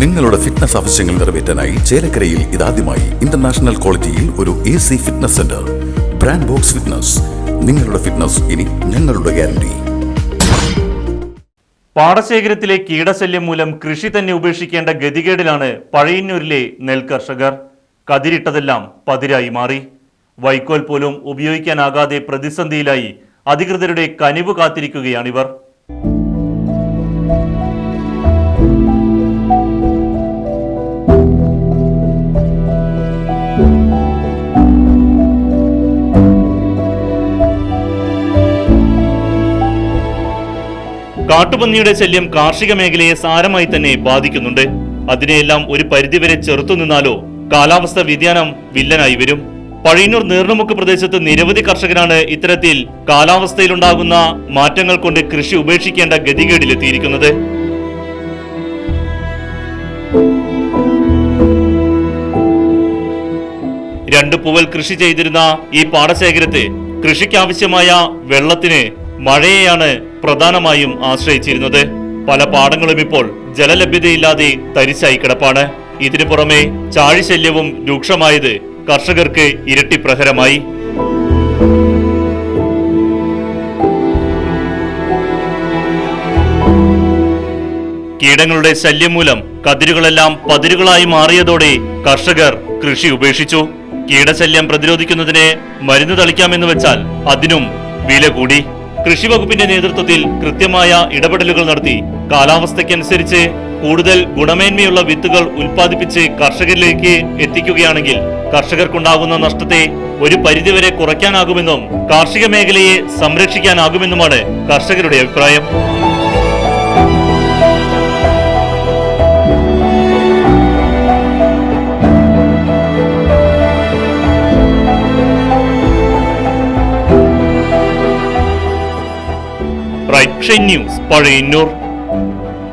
നിങ്ങളുടെ ഫിറ്റ്നസ് ആവശ്യങ്ങൾ നിറവേറ്റാനായി ചേലക്കരയിൽ ഇതാദ്യമായി ഇന്റർനാഷണൽ ക്വാളിറ്റിയിൽ ഒരു A C fitness centre brand box fitness നിങ്ങളുടെ ഫിറ്റ്നസ് ഇനി ഞങ്ങളുടെ ഗ്യാരണ്ടി പാടശേഖരത്തിലെ കീടശല്യം മൂലം കൃഷി തന്നെ ഉപേക്ഷിക്കേണ്ട ഗതികേടിലാണ് പഴയന്നൂരിലെ നെൽകർഷകർ കതിരിട്ടതെല്ലാം പതിരായി മാറി. വൈക്കോൽ പോലും ഉപയോഗിക്കാനാകാതെ പ്രതിസന്ധിയിലായി അധികൃതരുടെ കനിവ് കാത്തിരിക്കുകയാണിവർ. കാട്ടുപന്നിയുടെ ശല്യം കാർഷിക മേഖലയെ സാരമായി തന്നെ ബാധിക്കുന്നുണ്ട്. അതിനെയെല്ലാം ഒരു പരിധിവരെ ചെറുത്തു നിന്നാലോ കാലാവസ്ഥ വ്യതിയാനം വില്ലനായി വരും. പഴയന്നൂർ നീർണമുക്ക് പ്രദേശത്ത് നിരവധി കർഷകരാണ് ഇത്തരത്തിൽ കാലാവസ്ഥയിലുണ്ടാകുന്ന മാറ്റങ്ങൾ കൊണ്ട് കൃഷി ഉപേക്ഷിക്കേണ്ട ഗതികേടിലെത്തിയിരിക്കുന്നത്. രണ്ട് പൂവൽ കൃഷി ചെയ്തിരുന്ന ഈ പാടശേഖരത്തെ കൃഷിക്കാവശ്യമായ വെള്ളത്തിന് മഴയെയാണ് പ്രധാനമായും ആശ്രയിച്ചിരുന്നത്. പല പാടങ്ങളും ഇപ്പോൾ ജലലഭ്യതയില്ലാതെ തരിശായി കിടപ്പാണ്. ഇതിനു പുറമെ ചാഴിശല്യവും രൂക്ഷമായത് കർഷകർക്ക് ഇരട്ടി പ്രഹരമായി. കീടങ്ങളുടെ ശല്യം മൂലം കതിരുകളെല്ലാം പതിരുകളായി മാറിയതോടെ കർഷകർ കൃഷി ഉപേക്ഷിച്ചു. കീടശല്യം പ്രതിരോധിക്കുന്നതിന് മരുന്ന് തളിക്കാമെന്ന് വെച്ചാൽ അതിനും വില കൂടി. കൃഷി വകുപ്പിന്റെ നേതൃത്വത്തിൽ കൃത്യമായ ഇടപെടലുകൾ നടത്തി. കാലാവസ്ഥയ്ക്കനുസരിച്ച് കൂടുതൽ ഗുണമേന്മയുള്ള വിത്തുകൾ ഉൽപ്പാദിപ്പിച്ച് കർഷകരിലേക്ക് എത്തിക്കുകയാണെങ്കിൽ കർഷകർക്കുണ്ടാകുന്ന നഷ്ടത്തെ ഒരു പരിധിവരെ കുറയ്ക്കാനാകുമെന്നും കാർഷിക മേഖലയെ സംരക്ഷിക്കാനാകുമെന്നുമാണ് കർഷകരുടെ അഭിപ്രായം. Right news Pazhayannur